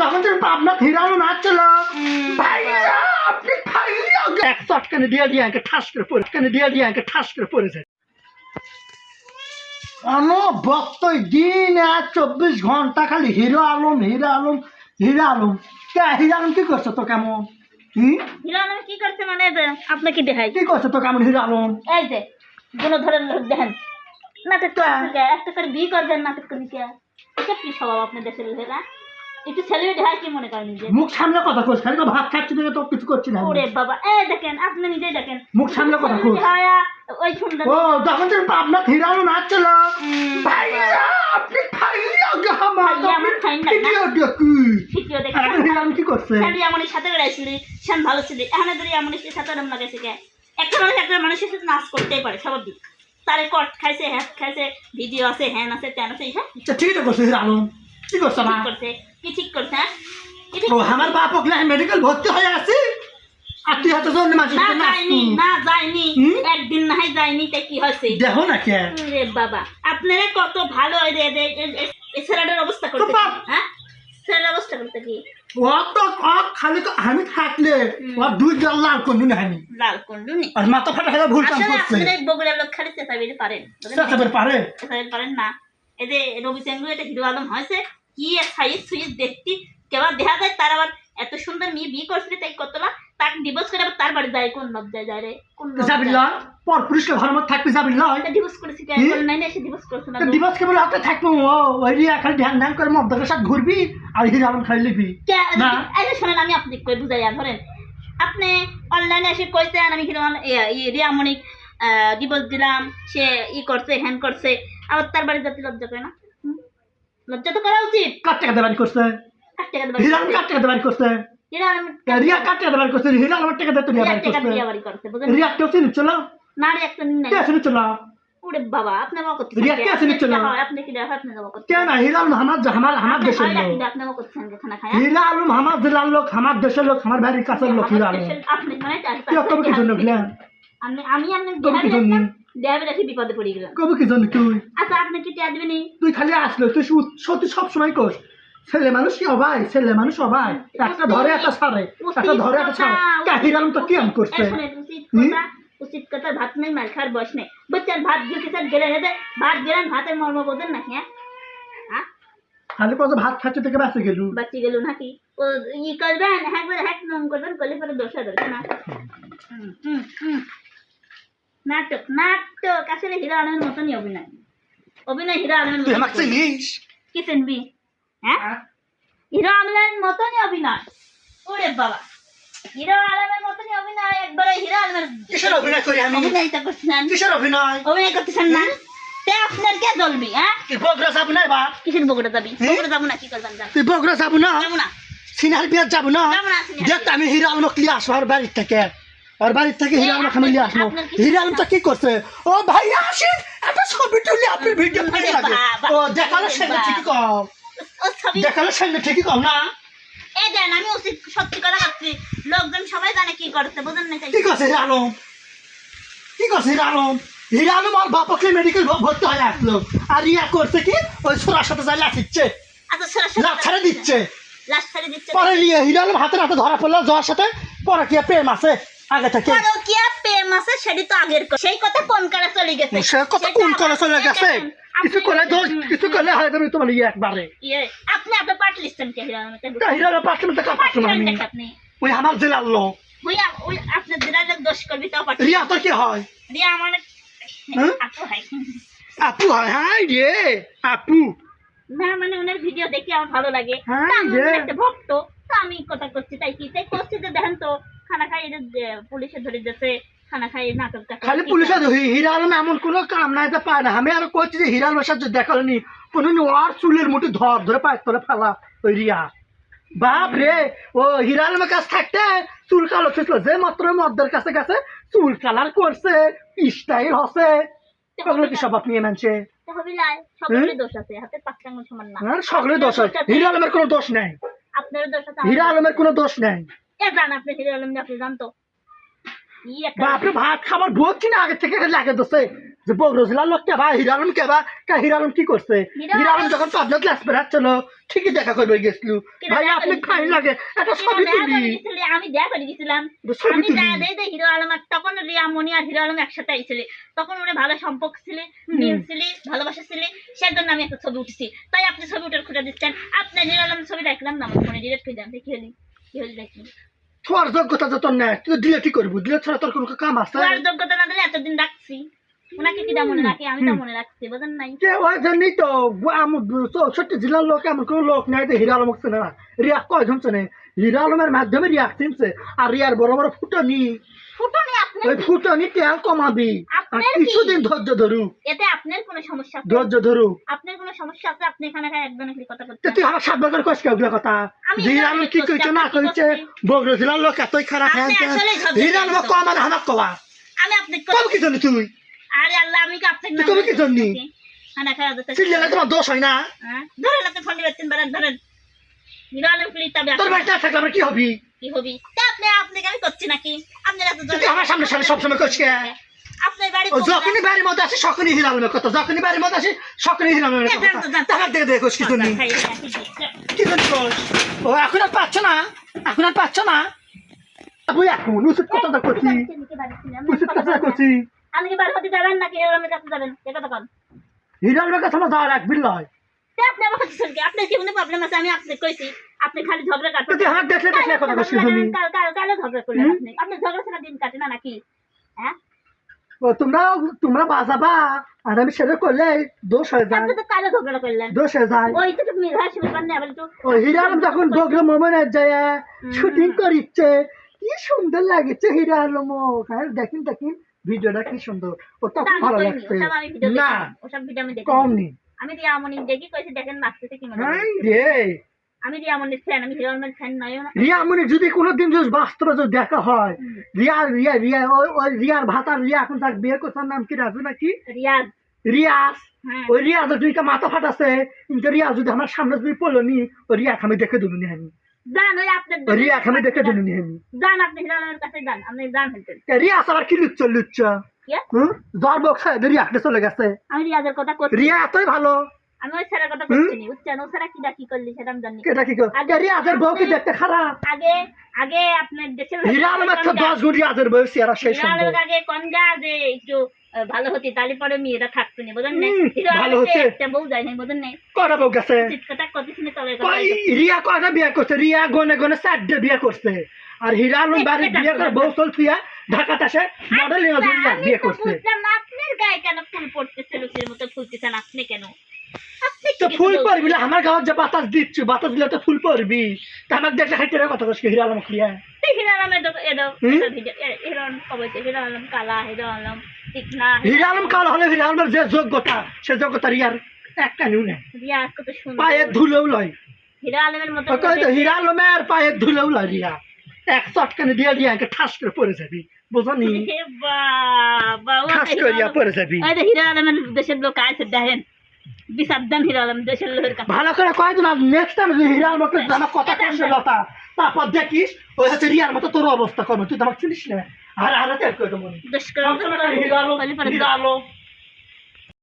তখন তুমি পাবনা ফিরানো না চলো ভাইয়া আপনি ভাইয়া এক চটকানে দিয়ে দিয়ে ঠাস করে পড়ে কানে দিয়ে দিয়ে ঠাস করে দিন আর চব্বিশ ঘণ্টা খালি hero Alam hero Alam hero Alom. কে হিরো আলম কি করছ তো কেমন? হিরো আলম কি করছে মানে আপনাকে দেখাই। কি করছ তো কেমন হিরো আলম? এই যে কোনো ধরেন লোক দেখেন। নাটক একটা করে বিয়ে করবেন নাটক করে কে? কি স্বভাব আপনার দেশের লোকেরা? একটু সেলিব্রিটি হয় কি মনে করেন নিজে মুখ সামনে কথা কইস খালি তো ভাত খাচ্ছি দেখে তো কিছু করছি না। ওরে বাবা এই দেখেন আপনি নিজেই দেখেন। মুখ সামনে কথা কই ওই সুন্দর। ও তখন ভাইয়া আপনি আমার খাই না? ভিডিও দেখি ভিডিও দেখে এখন কি করছে? স্যান্ডি এমনই সাথে বেড়াইছিলি শ্যান ভালো ছিলি। এখানে ধরে সে সাথে এরম লাগাইছে কে? একটা মানুষ একটা মানুষের সাথে নাচ করতেই পারে সবার দিক। তারে কট খাইছে হ্যাঁ খাইছে ভিডিও আছে হ্যান আছে ট্যান আছে এইসব আচ্ছা, তো হিরো আলম কি করছে না করছে? কি ঠিক করছে হ্যাঁ? ও আমার বাপ ওখানে মেডিকেল ভর্তি হয়ে আছে। আর তুই না যায়নি না যায়নি। একদিন না হয় যায়নি তাই কি হয়েছে? দেখো না কে। রে বাবা আপনারা কত ভালো এই- এই ছেলেটার অবস্থা করতে হ্যাঁ? ছেলেটার অবস্থা করতে কি? খালি তো আমি থাকলে ও দুই জল লাল করবি না আমি লাল করলুনি আর মাথা ফাটা ভুল কাম করছে। লোক খালি চেঁচাবেন পারেন। বুঝলেন? চেঁচাবে পারে পারেন না। এই যে রবি চেঙ্গু এটা হিরো আলম হয়েছে কি সাইজ সুইজ দেখতি কেবল দেখা যায় তার আবার এত সুন্দর মেয়ে বিয়ে করছিল তাই কত না তাকে ডিভোর্স করে আবার তার বাড়ি যায় কোন লজ্জায় যায় যায় রে কোন যাবি লয় পর পুরুষকে মধ্যে থাকবি যাবি লয় ডিভোর্স করেছি কেন কি? বলে নাই না সে ডিভোর্স করেছে না দিবস কেবল হাতে থাকব ও ওই রিয়া খালি ধ্যান ধ্যান করে মদ্দকের সাথে ঘুরবি আর হিরো আলম খাই লিবি না। এই শোনেন আমি আপনাকে কই বুঝাইয়া ধরেন আপনি অনলাইনে এসে কইছেন আমি হিরো রিয়ামণিক ডিভোর্স দিলাম সে ই করছে হ্যান করছে আবার তার বাড়ি যাতে লজ্জা করে না? লজ্জা তো করা উচিত। কার টাকা দেবানি করছে? কার টাকা দেবার হিরো আলম কার টাকা দেবানি করছে? হিরো রিয়া কার টাকা দেবানি করছে? হিরো আলমের টাকা দিতে রিয়া বাড়ি করছে। রিয়া কেউ চিনি চলো। না রে একটা নিন নাই। কে চিনি চলো? ওরে বাবা আপনি আমার করতে রিয়া কে আছে নিচ্ছিল? আপনি কি দেখা আপনি যাব করতে কে না হিরো আলম আমার আমার আমার আপনি দেশের লোক। আপনি আমার করছেন খানা খায়া হিরো আলম আমার জেলার লোক আমার দেশের লোক আমার বাড়ির কাছের লোক হিরো আলম আপনি মানে কি জন্য গেলেন আমি আমি আপনার বিপদে পড়ে গেলাম। কবে কি তুই? আচ্ছা আপনি কি টিয়া দিবেন তুই খালি আসলো তুই সু- সত্যি সব সময় ছেলে মানুষ কি অবাই? ছেলে মানুষ অবাই। একটা ধরে একটা ছাড়ে একটা ধরে একটা ছাড়ে। কে তো কি আম করছে? উচিত কথা ভাত নেই মার খাওয়ার বয়স নেই। ভাত দিয়ে কিসার গেলে হেঁটে। ভাত গেলেন ভাতের মর্ম বোঝেন না হ্যাঁ? হ্যাঁ? খালি কত ভাত খাচ্ছে থেকে বেঁচে গেল বাচ্চি গেল নাকি? ও ই করবেন একবার হ্যাক নম করবেন করলে পরে দোষা ধরবে না? হুম, হুম, হুম। নাটক নাটক। আসলে হিরো আলমের মতনই অভিনয়। অভিনয় হিরো আলমের তুই মতন আমাকে চিনিস? কি চিনবি? হ্যাঁ? হিরো আলমের মতনই অভিনয়। ওরে বাবা। হিরো আলমের মতনই অভিনয় একবারে হিরো আলমের কিসের অভিনয় করি আমি? অভিনয়টা করছেন কিসের অভিনয়? অভিনয় করতেছেন না? তে আপনার কে জ্বলবি হ্যাঁ? তুই বগুড়া যাব না কিসের যাবি? যাব না কি করবেন যান তুই বগুড়া যাব না? যাব না। সিনার বিয়ার যাব না? যাব না, সিনহার দেখ আমি হিরো আলম নিয়ে আসব বাড়ির থেকে। আর বাড়ির থেকে হিরো আলম খামে নিয়ে আসব আলম তো কি করছে? ও ভাই আসেন একটা ছবি তুলি আপনি ভিডিও ফাইল লাগে ও দেখাল সামনে ঠিকই কম দেখাল সামনে ঠিকই কম না? এই দেন আমি উচিত সত্যি কথা ভাবছি লোকজন সবাই জানে কি করতে বোঝেন না কি করছে হিরো আলম কি করছে হিরো আলম হিরো আলম আর বাপকে মেডিকেল ভর্তি হয়ে আসলো। আর ইয়া করছে কি? ওই সোরার সাথে যাই লাচিচ্ছে আচ্ছা ছাড়ে দিচ্ছে। পরে ইয়ে হিরো আলম হাতে হাতে ধরা পড়ল যাওয়ার সাথে পরে কি প্রেম আছে। আগে থেকে পরকিয়া প্রেম আছে সেটি তো আগের সেই কথা কোন কালে চলে গেছে? সে কত কোন করে চলে গেছে? কিছু করলে দোষ কিছু করলে হয় যাবে তোমার ইয়ে একবারে। ইয়ে, আপনি আপনার লিস্টেন তা ওই আমার জেলার লোক। ওই ওই দোষ করবি তাও রিয়া কি হয়? রিয়া আমার হ্যাঁ? আপু হয়। আপু হয়? হ্যাঁ রে আপু। না মানে ওনার ভিডিও দেখে আমার ভালো লাগে। আমি একটা ভক্ত। তা আমি কথা করছি তাই কি? তাই করছি যে দেখেন তো। খানা খাই এটা পুলিশে ধরে যাচ্ছে খালি আলম এমন কোনো কাম নাই যে পায় না। আমি আর যে হিরা আলমের সাথে দেখালেনি কোনো ওর চুলের মুঠি ধর ধরে তোলে ফেলা ওই রিয়া। বাপ রে ও হিরা আলমের কাছে থাকতে চুল কালো ছিল যে মাত্র মদ্দের কাছে গেছে চুল কালার করছে স্টাইল হসে ওগুলো কি সব আপনি মানছে? তা সকলের দোষ আছে হয় হিরা আলমের কোনো দোষ নেই। আপনার হিরা আলমের কোনো দোষ নেই। এ জান আপনি হিরো আলম আপনি জানতো। বাপরে ভাত খাবার ঢুকছি না আগে থেকে লাগে দোষে যে বগরজিলার লোক কেবা হিরালম কেবা কা হিরালম কি করছে? হিরালম- হিরালম যখন পাবনা ক্লাস বেড়াচ্ছিল ঠিকই দেখা করবে গেছিল। ভাই আপনি ফাইন লাগে একটা ছবি দেখা তুলি। আমি দেখা করে গেছিলাম। আমি যা দেই দেই হিরো আলম আর- তখন রিয়া মনি আর হিরো আলম একসাথে আইছিল। তখন ওরা ভালো সম্পর্ক ছিল মিল ছিল ভালোবাসা ছিল। সেজন্য আমি একটা ছবি উঠছি। তাই আপনি ছবি উঠার খুঁজে দিচ্ছেন। আপনার হিরো আলম ছবি দেখলাম না আমার ফোনে করে দেন দেখি হলি কি হলি দেখি। তোর যোগ্যতা তো তোর নাই তুই দিলে কি করব? দিলে ছাড়া তোর কোনো কাম আছে? তোমার যোগ্যতা না দিলে এতদিন রাখছি। ওনাকে কি মনে রাখি? আমি তা মনে রাখছি বোঝেন নাই? যে ওই জন্যই তো আমার চৌষট্টি জেলার লোক এমন কোনো লোক নাই যে হিরা আলমক চেনে না। রিয়া কয়জন চেনে? হিরা আলমের মাধ্যমে রিয়া চিনছে আর রিয়ার বড় বড় ফুটনি। ফুটনি আপনি ওই ফুটনি তেল কমাবি? আর কি? কিছুদিন ধৈর্য ধরু এতে আপনার কোনো সমস্যা ধৈর্য ধরু আপনার সমস্যা আছে আপনি এখানে এখানে একজন কথা তো তুই আমার সাত বছর কষ্ট ওগুলো কথা? কি কষ্ট, না আপনি কইছে? বগর জেলার লোক এতই খারাপ আপনি হ্যান ত্যান। আসলেই ধৈর্য হিরা আলম ধরেন তো। কম আর হামাক কবা আমি আপনি কম কি জানি তুই? আরে আল্লাহ আমি কি আপনার তুমি কি জন্যে? খানা খাওয়া দিতে চিল্লালে তোমার দোষ হয় না? হ্যাঁ? ধরেন ফোন দিবেন ধরেন ধরেন। হিরো ফিলি তবে তোর বাড়িতে থাকলে আমার কি হবি? কি হবি? তা আপনি আপনাকে আমি করছি নাকি? আপনার আমার সামনে সামনে সবসময় করছিস। কে? যখনই বাড়ির মধ্যে আসি সকনই হিরালমের কথা। যখনই বাড়ির মধ্যে আসি সকনই হিরালমের এ, কথা। তাহার দেখে দেখো কি জন্য। কি জন্য ও এখন আর পাচ্ছ না? এখন আর পাচ্ছ না? তুই এখন উচিত কথাটা করছি উচিত কথাটা করছি আপনি কি বাড়ি হতে যাবেন নাকি হিরো আলমের কাছে যাবেন এ কথা কন। হিরালমের কাছে আমার যাওয়ার এক বিল্লয় তা আপনি আমার কাছে চলকে আপনার জীবনে প্রবলেম আছে? আমি আপনাকে কইছি আপনি খালি ঝগড়া তো কাটেন তুই আমার দেখলে দেখলে কথা করছিস তুমি কাল কাল কালে ঝগড়া করলেন আপনি আপনি ঝগড়া ছাড়া দিন কাটে না নাকি? হ্যাঁ? তোমরা তোমরা বাজাবা। আর আমি সেটা করলে দোষ হয়ে যায়। দোষ হয়ে যায়। ওই ও হিরালম যখন বগলে মোমেনের যায় শুটিং করিচ্ছে কি সুন্দর লাগছে হিরা আলম হ্যাঁ দেখিন দেখিন ভিডিওটা কি সুন্দর। ওটা খুব ভালো লাগছে। না ওসব ভিডিও আমি দেখি কম নি। আমি দেখি কইছি দেখেন নাচতেছে কি মজা হাই রে। আমি রিয়ামণির ফ্যান আমি হিরো ফ্যান নয় না। রিয়া যদি কোনোদিন যদি বাস্তবে যদি দেখা হয় রিয়া রিয়া রিয়া ওই ওই রিয়ার ভাতার রিয়া এখন তার বিয়ে করতার নাম কি রাজু নাকি? রিয়াজ। রিয়াস ওই রিয়া যদি মাথা ফাটাছে কিন্তু রিয়া যদি আমার সামনে যদি পড়ল নি ওই রিয়া আমি দেখে দিলু নি আমি। যান ওই আপনার রিয়া আমি দেখে দিলু নি আমি। যান আপনি হিরো কাছে যান আপনি যান হেলতেন আবার কি লুচ্ছ লুচ্ছ জ্বর বক্স রিয়া চলে গেছে। আমি রিয়াজের কথা রিয়া এতই ভালো। আমি ওই ছেলের কথা করছি নি বুঝছেন? ও ছাড়া কিটা কি করলি সেটা আমি জানি। এটা কি কর? আগে রিয়াজের বউ কি দেখতে খারাপ? আগে আগে আপনার দেশের হিরা আলম একটা দশ গুণ রিয়াজের বউ চেহারা সেই হিরো সুন্দর আগে কোন যা যে একটু ভালো হতি তাহলে পরে মেয়েরা থাকতো না বুঝেন না ভালো হতে। একটা বউ যায় না বুঝেন না কটা বউ গেছে? চিৎকাটা কত শুনে তলে রিয়া বিয়ে করছে? রিয়া গনে গনে চারটে বিয়ে করছে। আর হিরা আলম বাড়ি বিয়ে করে বউ চলছিয়া ঢাকাতে আসে মডেল বিয়ে করছে আপনার গায়ে কেন ফুল পড়তেছে লুচির মতো ফুলতেছেন আপনি কেন? ফুল? পরবি না, আমার গাঁৱত যে বাতাস দিচ্ছ বাতাস দিলে তো ফুল পরবি। তা আমাক দেখলে খাইতে রে কথা কইছে হিরা আলম খুলিয়া হিরো আলমের তো এদো? এদো হিরো আলম কবে তো হিরো আলম কালা হিরো আলম তীক্ষ্ণা হিরা আলম কাল হলে হিরা আলমের যে যোগ্যতা সে যোগ্যতা রিয়ার একটা নিউ নেই। রিয়াজ কত সুন্দর। পায়ে ধুলেও লয়। হিরো আলমের মতো হিরা আলমের পায়ে ধুলেও লয় রিয়া। এক চটকানে দিয়ে রিয়াকে ঠাস করে পড়ে যাবি। বুঝনি? হে বাবা, ও ঠাস হিরো করিয়া পড়ে যাবি। যে আলমের দেশের লোক আছে দেখেন। দেশের লোকের কাছে। ভালো করে কয় দিন নেক্সট টাইম যদি মতো আমার কথা কইছে লতা তারপর দেখিস ওই হচ্ছে রিয়ার মতো তোর অবস্থা করবে তুই তো আমাকে চিনিস না। আর আর তেল করে। দেবো দুষ্কর হিরা